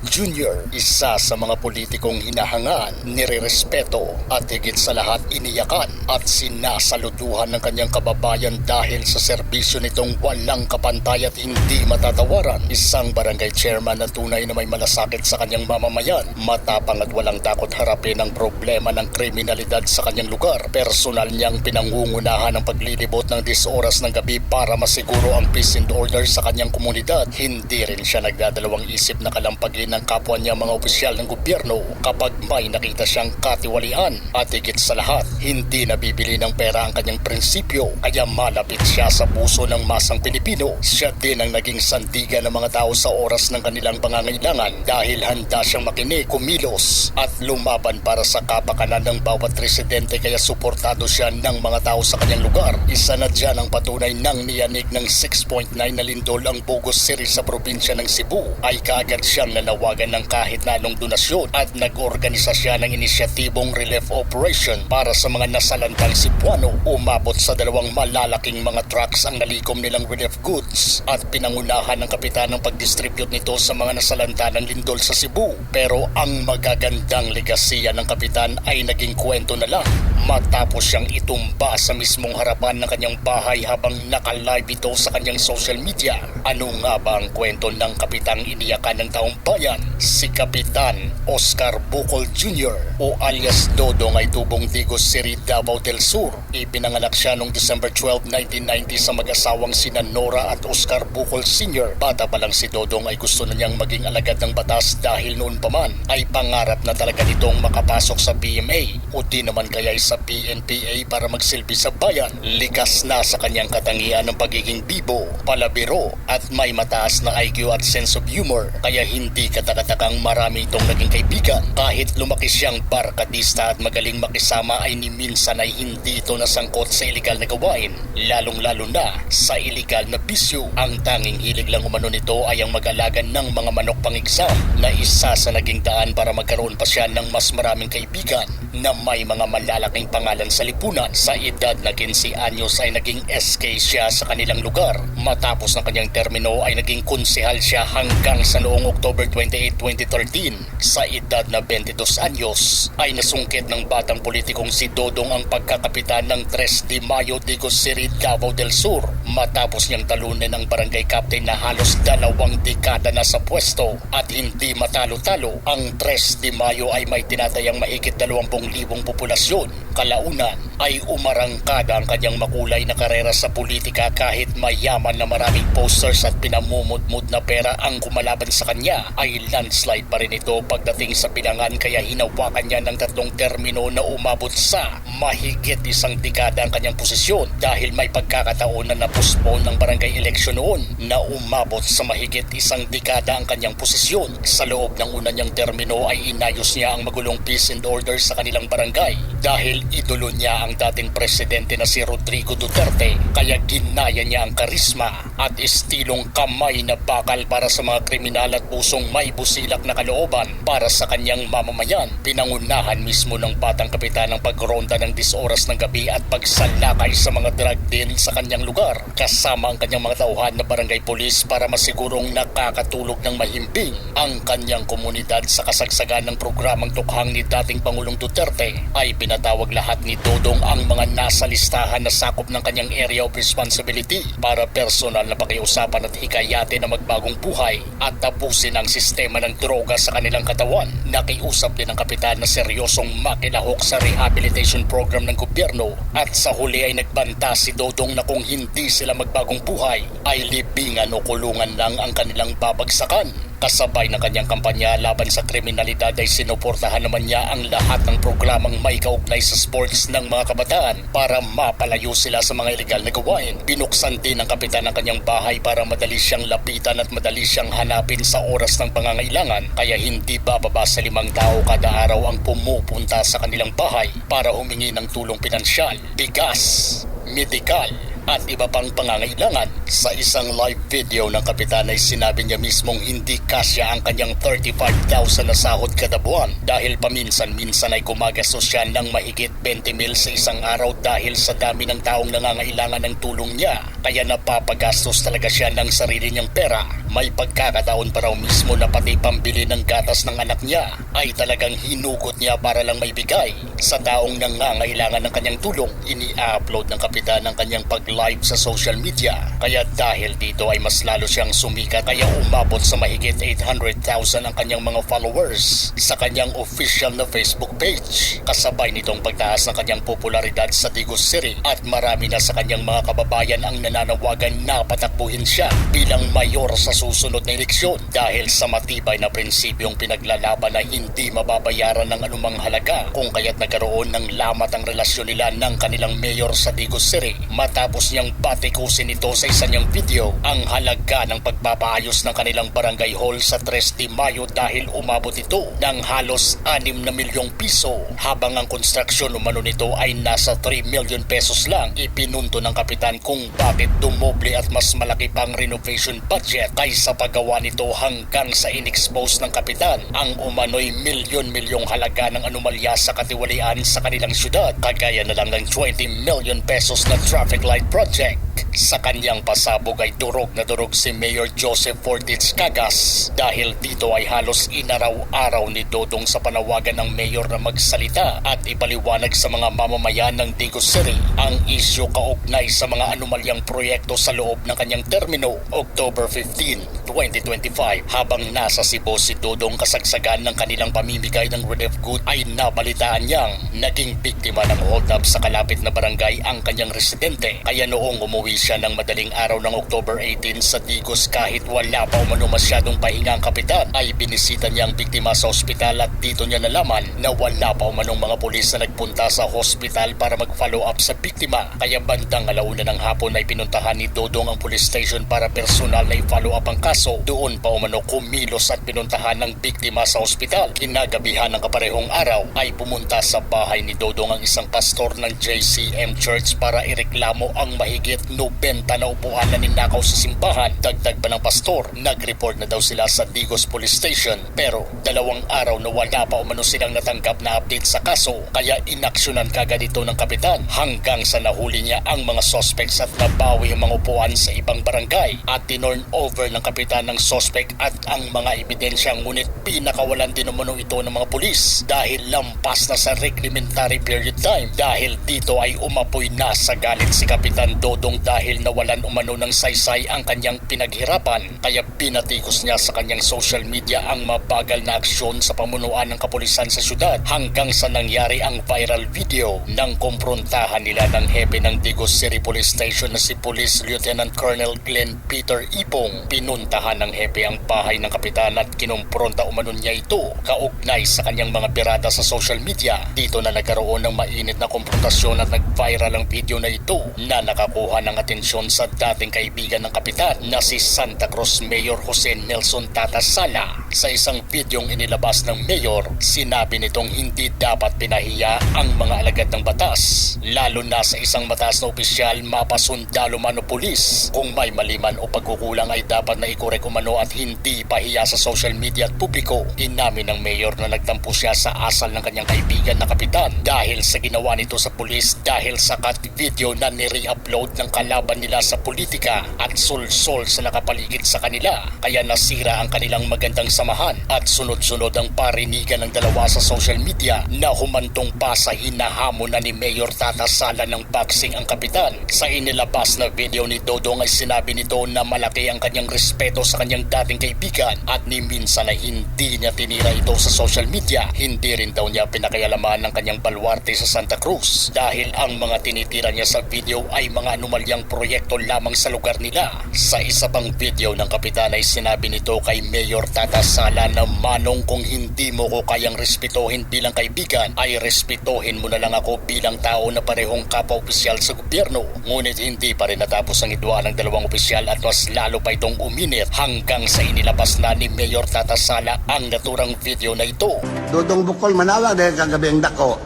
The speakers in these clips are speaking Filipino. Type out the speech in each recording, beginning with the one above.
Jr. Isa sa mga politikong hinahangaan, nirerespeto at higit sa lahat iniyakan at sinasaluduhan ng kanyang kababayan dahil sa serbisyo nitong walang kapantay at hindi matatawaran. Isang barangay chairman na tunay na may malasakit sa kanyang mamamayan, matapang at walang takot harapin ang problema ng kriminalidad sa kanyang lugar. Personal niyang pinangungunahan ang paglilibot ng 10 oras ng gabi para masiguro ang peace and order sa kanyang komunidad. Hindi rin siya nagdadalawang isip na kalampagin ng kapwa niya mga opisyal ng gobyerno kapag may nakita siyang katiwalian at higit sa lahat, hindi nabibili ng pera ang kanyang prinsipyo kaya malapit siya sa puso ng masang Pilipino. Siya din ang naging sandigan ng mga tao sa oras ng kanilang pangangailangan dahil handa siyang makinig, kumilos at lumaban para sa kapakanan ng bawat residente kaya suportado siya ng mga tao sa kanyang lugar. Isa na dyan ang patunay ng niyanig ng 6.9 na lindol ang Bogos City sa probinsya ng Cebu ay kaagad siyang nanawagan ng kahit na anong donasyon at nag-organisa siya ng inisyatibong relief operation para sa mga nasalantang Cebuano. Umabot sa dalawang malalaking mga trucks ang nalikom nilang relief goods at pinangunahan ng kapitan ng pag-distribute nito sa mga nasalanta ng lindol sa Cebu. Pero ang magagandang legasiya ng kapitan ay naging kwento na lang matapos siyang itumba sa mismong harapan ng kanyang bahay habang nakalive ito sa kanyang social media. Ano nga ba ang kwento ng kapitang iniyakan ng taong bayan? Si Kapitan Oscar Bukol Jr. o alias Dodong ay tubong Digos City, Davao del Sur. Ipinanganak siya noong December 12, 1990 sa mag-asawang sina Nora at Oscar Bukol Sr. Bata pa lang si Dodong ay gusto na niyang maging alagad ng batas dahil noon pa man ay pangarap na talaga nitong makapasok sa BMA o di naman kaya sa PNPA para magsilbi sa bayan. Likas na sa kanyang katangian ng pagiging bibo, palabiro at may mataas na IQ at sense of humor kaya hindi katakatakang marami itong naging kaibigan. Kahit lumaki siyang barkadista at magaling makisama ay ni minsan ay hindi ito nasangkot sa iligal na gawain, lalong-lalo na sa iligal na bisyo. Ang tanging hilig lang umano nito ay ang mag-alagan ng mga manok pangigsam na isa sa naging daan para magkaroon pa siya ng mas maraming kaibigan na may mga malalaking pangalan sa lipunan sa edad na 15 anyos ay naging SK siya sa kanilang lugar. Matapos ng kanyang termino ay naging konsehal siya hanggang sa noong October 28, 2013. Sa edad na 22 anyos ay nasungkit ng batang politikong si Dodong ang pagkakapitan ng 3 de Mayo de City, Davao del Sur matapos niyang talunin ang barangay captain na halos dalawang dekada na sa pwesto at hindi matalo-talo. Ang 3 de Mayo ay may tinatayang maikit 20 libong populasyon, kalaunan ay umarangkada ang kanyang makulay na karera sa politika kahit mayaman na maraming posters at pinamumudmud na pera ang kumalaban sa kanya ay landslide pa rin ito pagdating sa bilangan kaya hinawakan niya ng tatlong termino na umabot sa mahigit isang dekada ang kanyang posisyon dahil may pagkakataon na napospon ng barangay election noon na umabot sa mahigit isang dekada ang kanyang posisyon. Sa loob ng una niyang termino ay inayos niya ang magulong peace and order sa kanilang barangay dahil idolo niya ang dating presidente na si Rodrigo Duterte kaya ginaya niya ang karisma at estilong kamay na bakal para sa mga kriminal at pusong may busilak na kalooban para sa kanyang mamamayan. Pinangunahan mismo ng batang kapitan ang pagronda ng 10 oras ng gabi at pagsalakay sa mga drug deal sa kanyang lugar kasama ang kanyang mga tauhan na barangay polis para masigurong nakakatulog ng mahimbing ang kanyang komunidad sa kasagsagan ng programang tukhang ni dating Pangulong Duterte ay pinatawag lahat ni Dodong ang mga nasa listahan na sakop ng kanyang area of responsibility para personal na pakiusapan at hikayatin na magbagong buhay at tapusin ang sistema ng droga sa kanilang katawan. Nakiusap din ang kapitan na seryosong makilahok sa rehabilitation program ng gobyerno at sa huli ay nagbanta si Dodong na kung hindi sila magbagong buhay ay libingan o kulungan lang ang kanilang babagsakan. Kasabay ng kanyang kampanya laban sa kriminalidad ay sinuportahan naman niya ang lahat ng programang may kaugnay sa sports ng mga kabataan para mapalayo sila sa mga ilegal na gawain. Binuksan din ng kapitan ang kanyang bahay para madali siyang lapitan at madali siyang hanapin sa oras ng pangangailangan kaya hindi bababa sa limang tao kada araw ang pumupunta sa kanilang bahay para humingi ng tulong pinansyal, bigas, medikal at iba pang pangangailangan. Sa isang live video ng kapitan ay sinabi niya mismong hindi kasya ang kanyang 35,000 na sahod kada buwan dahil paminsan-minsan ay gumagastos siya ng mahigit 20 mil sa isang araw dahil sa dami ng taong nangangailangan ng tulong niya. Kaya napapagastos talaga siya ng sarili niyang pera. May pagkakataon pa raw mismo na pati pambili ng gatas ng anak niya ay talagang hinugot niya para lang may bigay sa taong nangangailangan ng kanyang tulong. Ini-upload ng kapitan ng kanyang pag-live sa social media. Kaya dahil dito ay mas lalo siyang sumikat kaya umabot sa mahigit 800,000 ang kanyang mga followers sa kanyang official na Facebook page. Kasabay nitong pagtaas ng kanyang popularidad sa Digos City at marami na sa kanyang mga kababayan ang nananawagan na patakbuhin siya bilang mayor sa susunod na eleksyon dahil sa matibay na prinsipyong pinaglalaban na hindi mababayaran ng anumang halaga kung kaya't nagkaroon ng lamat ang relasyon nila ng kanilang mayor sa Digos City. Matapos niyang batikusin ito sa isa niyang video ang halaga ng pagpapaayos ng kanilang barangay hall sa 3 de Mayo dahil umabot ito ng halos 6 na milyong piso. Habang ang konstruksyon umano nito ay nasa 3 million pesos lang ipinunto ng kapitan kung bakit dumoble at mas malaki pang renovation budget kaysa paggawa nito hanggang sa inexpose ng kapitan ang umano'y milyon-milyong halaga ng anomalya sa katiwalian sa kanilang syudad kagaya na lang ng 20 million pesos na traffic light project. Sa kanyang pasabog ay durog na durog si Mayor Joseph Fortich Cagas dahil dito ay halos inaraw-araw ni Dodong sa panawagan ng mayor na magsalita at ipaliwanag sa mga mamamayan ng Digos City ang isyu kaugnay sa mga anomalyang proyekto sa loob ng kanyang termino October 15, 2025 habang nasa Cebu si Dodong kasagsagan ng kanilang pamimigay ng relief good ay nabalitaan niyang naging biktima ng hold up sa kalapit na barangay ang kanyang residente. Kaya noong umuwi siya ng madaling araw ng October 18 sa Digos. Kahit wala pa umano masyadong pahinga ang kapitan ay binisita niya ang biktima sa ospital at dito niya nalaman na wala pa umanong mga pulis na nagpunta sa hospital para mag-follow up sa biktima. Kaya bandang alauna ng hapon ay pinuntahan ni Dodong ang police station para personal na i-follow up ang kaso. Doon pa umano kumilos at pinuntahan ng biktima sa ospital. Kinagabihan ng kaparehong araw ay pumunta sa bahay ni Dodong ang isang pastor ng JCM Church para ireklamo ang mahigit 90 na upuan na ninakaw sa simbahan. Dagdag pa ng pastor, nag-report na daw sila sa Digos Police Station. Pero dalawang araw na wala pa umano silang natanggap na update sa kaso kaya inaksyonan kagad ito ng kapitan hanggang sa nahuli niya ang mga suspects at nabawi ang mga upuan sa ibang barangay. At tinorn over ng kapitan ng suspect at ang mga ebidensya ngunit pinakawalan din umano ito ng mga pulis dahil lampas na sa reglementary period time. Dahil dito ay umapoy na sa galit si Kapitan Dodong dahil nawalan umano ng saysay ang kanyang pinaghirapan kaya pinatikos niya sa kanyang social media ang mabagal na aksyon sa pamunuan ng kapulisan sa syudad hanggang sa nangyari ang viral video ng kumprontahan nila ng hepe ng Digos City Police Station na si Police Lieutenant Colonel Glenn Peter Ipong. Pinuntahan ng hepe ang bahay ng kapitan at kinumpronta umano niya ito kaugnay sa kanyang mga birada sa social media. Dito na nagkaroon ng mainit na konfrontasyon at nag-viral ang video na ito na nakakuha ng atensyon sa dating kaibigan ng kapitan na si Santa Cruz Mayor Jose Nelson Tata Sala. Sa isang videong inilabas ng mayor, sinabi nitong hindi dapat pinahiya ang mga alagad ng batas, lalo na sa isang mataas na opisyal mapasundalo man o pulis. Kung may maliman o pagkukulang ay dapat na ikorek umano at hindi pahiya sa social media at publiko. Inamin ng mayor na nagtampo siya sa asal ng kanyang kaibigan na kapitan dahil sa ginawa nito sa pulis dahil sa cut video na nire-upload ng kalaban nila sa politika at sulsol sa nakapaligid sa kanila kaya nasira ang kanilang magandang samahan at sunod-sunod ang parinigan ng dalawa sa social media na humantong pa sa hinahamon na ni Mayor Tata Sala ng boxing ang kapitan. Sa inilabas na video ni Dodong ay sinabi nito na malaki ang kanyang respeto sa kanyang dating kaibigan at ni minsan ay hindi niya tinira ito sa social media. Hindi rin daw niya pinakayalaman ng kanyang balwarte sa Santa Cruz dahil ang mga tinitira niya sa video ay mga anomalyang proyekto lamang sa lugar nila. Sa isa pang video ng kapitan ay sinabi nito kay Mayor Tata Sala na manong kung hindi mo ko kayang respetuhin bilang kaibigan ay respetuhin mo na lang ako bilang tao na parehong kapwa-opisyal sa gobyerno. Ngunit hindi pa rin natapos ang idwa ng dalawang opisyal at mas lalo pa itong uminit hanggang sa inilabas na ni Mayor Tata Sala ang naturang video na ito. Dudong bukol manawag dahil kagabi ang dako.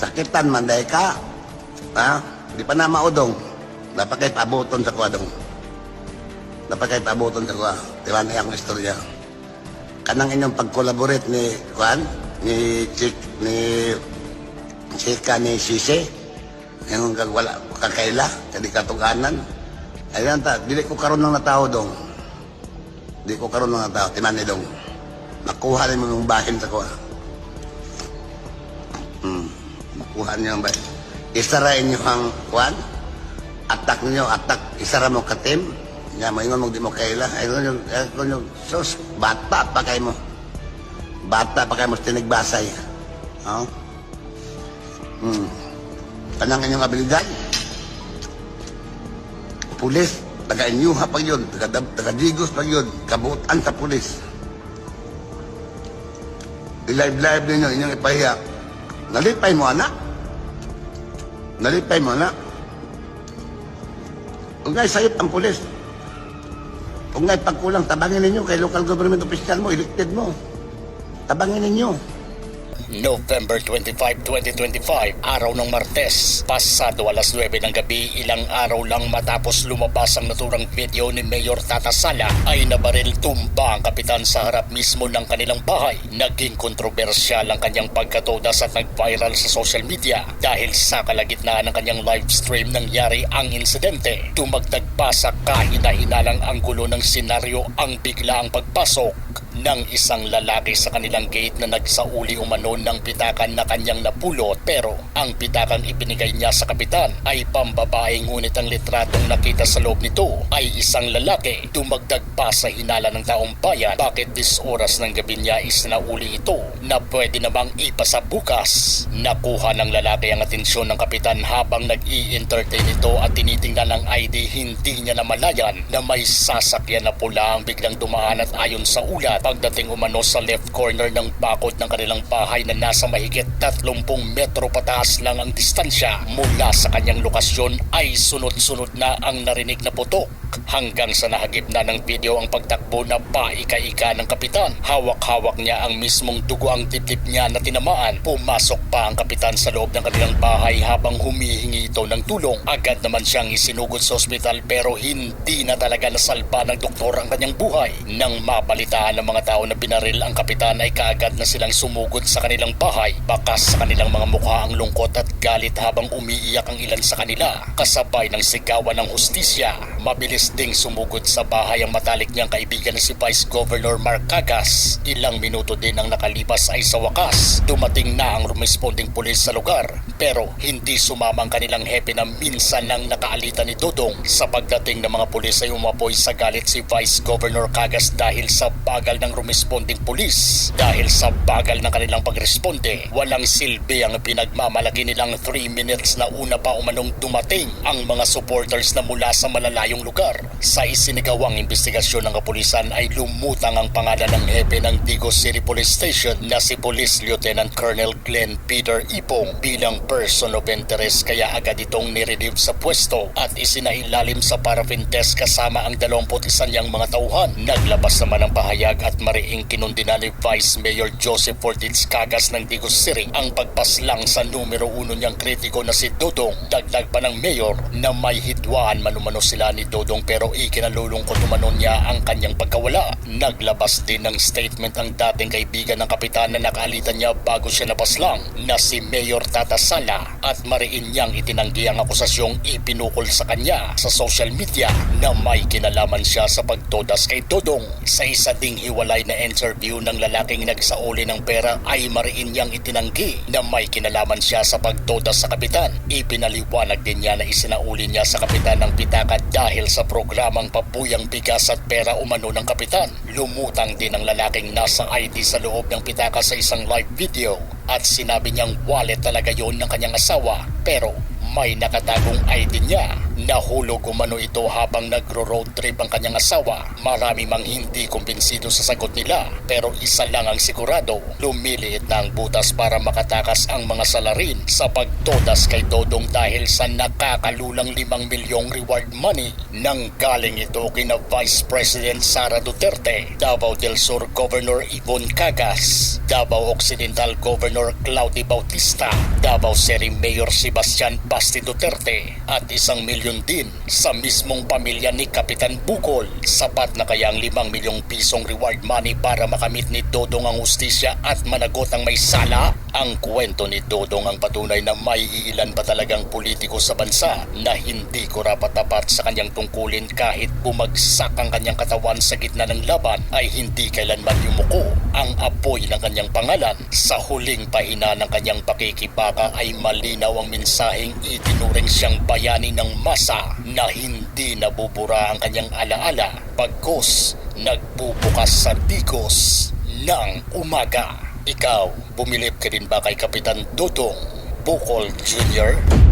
Sakitan man dahil ka. Ha? Di pa na maudong. Dapat kayo pabuton sa kuha dong. Dapat kayo pabuton sa kuha. Diba na yung istorya. Kanang inyong pag-collaborate ni Juan, ni Chik, ni Chika, ni Sise, yung wala, kakaila, kadi katuganan. Ayun ta, dili ko karon ng natao dong. Di ko karon ng natao, tinani dong. Makuha mo yung bahin sa kuha. Hmm, makuha niyo ang bahin. Isarain niyo ang kuhan, atak niyo, atak, isara mo katim, nga maingon mo di mo kaila, ayun yung, ayun yung, sus, bata pa kayo mo. Bata pa kayo mo tinigbasay. Oh? Hmm. Kanang inyong abilidad. Pulis, taga-inyuha pa yun, taga- taga-digos pa yun, kabutan sa pulis. I-live-live ninyo, inyong ipahiya. Nalipay mo, anak. Nalipay mo, anak. Kung ngay sayot ang pulis, kung ngay pagkulang, tabangin ninyo kay local government official mo, elected mo. Tabangin ninyo. November 25, 2025, araw ng Martes, pasado alas 9 ng gabi, ilang araw lang matapos lumabas ang naturang video ni Mayor Tata Sala ay nabaril tumba ang kapitan sa harap mismo ng kanilang bahay. Naging kontrobersyal ang kanyang pagkatodas at nag-viral sa social media dahil sa kalagitnaan ng kanyang live stream nangyari ang insidente. Tumagdag pa sa kahina-hinalang anggulo ng senaryo ang biglaang pagpasok ng isang lalaki sa kanilang gate na nagsauli umano ng pitakan na kanyang napulot pero ang pitakang ibinigay niya sa kapitan ay pambabae ngunit ang litratong nakita sa loob nito ay isang lalaki. Dumagdag pa sa hinala ng taong bayan bakit dis oras ng gabi niya isinauli ito na pwede namang ipasa bukas? Nakuha ng lalaki ang atensyon ng kapitan habang nag-i-entertain ito at tinitingnan ang ID hindi niya namalayan na may sasakyan na pula ang biglang dumaan at ayon sa ulat pagdating umano sa left corner ng bakod ng kanilang bahay na nasa mahigit 30 metro pataas lang ang distansya mula sa kanyang lokasyon ay sunod-sunod na ang narinig na putok hanggang sa nahagip na ng video ang pagtakbo na paika-ika ng kapitan. Hawak-hawak niya ang mismong dugo ang dibdib niya na tinamaan. Pumasok pa ang kapitan sa loob ng kanilang bahay habang humihingi ito ng tulong. Agad naman siyang isinugod sa ospital pero hindi na talaga nasalba ng doktor ang kanyang buhay. Nang mabalitaan ng mga tao na binaril ang kapitan ay kaagad na silang sumugod sa kanilang bahay. Bakas sa kanilang mga mukha ang lungkot at galit habang umiiyak ang ilan sa kanila. Kasabay ng sigawan ng hustisya, mabilis ding sumugod sa bahay ang matalik niyang kaibigan na si Vice Governor Mark Cagas. Ilang minuto din ang nakalipas ay sa wakas, dumating na ang responding pulis sa lugar. Pero hindi sumama ang kanilang hepe na minsan lang nakaalitan ni Dodong. Sa pagdating ng mga pulis ay umapoy sa galit si Vice Governor Cagas dahil sa bagal ng responding pulis. Dahil sa bagal ng kanilang pagresponde, walang silbi ang pinagmamalaki nilang 3 minutes na una pa umanong dumating ang mga supporters na mula sa malalayong lugar. Sa isinigawang investigasyon ng kapulisan ay lumutang ang pangalan ng hepe ng Digos City Police Station na si Police Lieutenant Colonel Glenn Peter Ipong bilang person of interest kaya agad itong nirelieve sa pwesto at isinailalim sa paraffin test kasama ang 21 niyang mga tauhan. Naglabas naman ng pahayag at mariing kinundina ni Vice Mayor Joseph Fortins Cagas ng Digos City ang pagpaslang sa numero uno niyang kritiko na si Dodong. Dagdag pa ng mayor na may hidwaan manumano sila ni Dodong pero ikinalulungkot umano niya ang kanyang pagkawala. Naglabas din ng statement ang dating kaibigan ng kapitan na nakaalitan niya bago siya napaslang na si Mayor Tata Sala at mariin niyang itinanggi ang akusasyong ipinukol sa kanya sa social media na may kinalaman siya sa pagtodas kay Dodong. Sa isa ding hiwalay na interview ng lalaking nagsauli ng pera ay mariin niyang itinanggi na may kinalaman siya sa pagtodas sa kapitan. Ipinaliwanag din niya na isinauli niya sa kapitan ng pitaka dahil sa programang pabuyang bigas at pera umano ng kapitan. Lumutang din ang lalaking nasa ID sa loob ng pitaka sa isang live video at sinabi niyang wallet talaga yon ng kanyang asawa pero may nakatagong ID niya. Nahulog umano ito habang nagro-road trip ang kanyang asawa. Marami mang hindi kumbinsido sa sagot nila pero isa lang ang sigurado. Lumiliit na ang butas para makatakas ang mga salarin sa pagtodas kay Dodong dahil sa nakakalulang 5 milyong reward money nang galing ito kina Vice President Sara Duterte, Davao del Sur Governor Ivon Cagas, Davao Occidental Governor Claudio Bautista, Davao City Mayor Sebastian Bas Basti Duterte at isang milyon din sa mismong pamilya ni Kapitan Bukol. Sapat na kaya ang limang milyong pisong reward money para makamit ni Dodong ang hustisya at managot ang may sala? Ang kwento ni Dodong ang patunay na may iilan pa talagang politiko sa bansa na hindi ko rapat sa kanyang tungkulin kahit bumagsak ang kanyang katawan sa gitna ng laban ay hindi kailanman yumuko ang apoy ng kanyang pangalan. Sa huling pahina ng kanyang pakikibaka ay malinaw ang mensaheng itinuring siyang bayani ng masa na hindi nabubura ang kanyang alaala pagkos nagbubukas sa digos ng umaga. Ikaw, bumilib ka din ba kay Kapitan Dodong Bukol Jr.?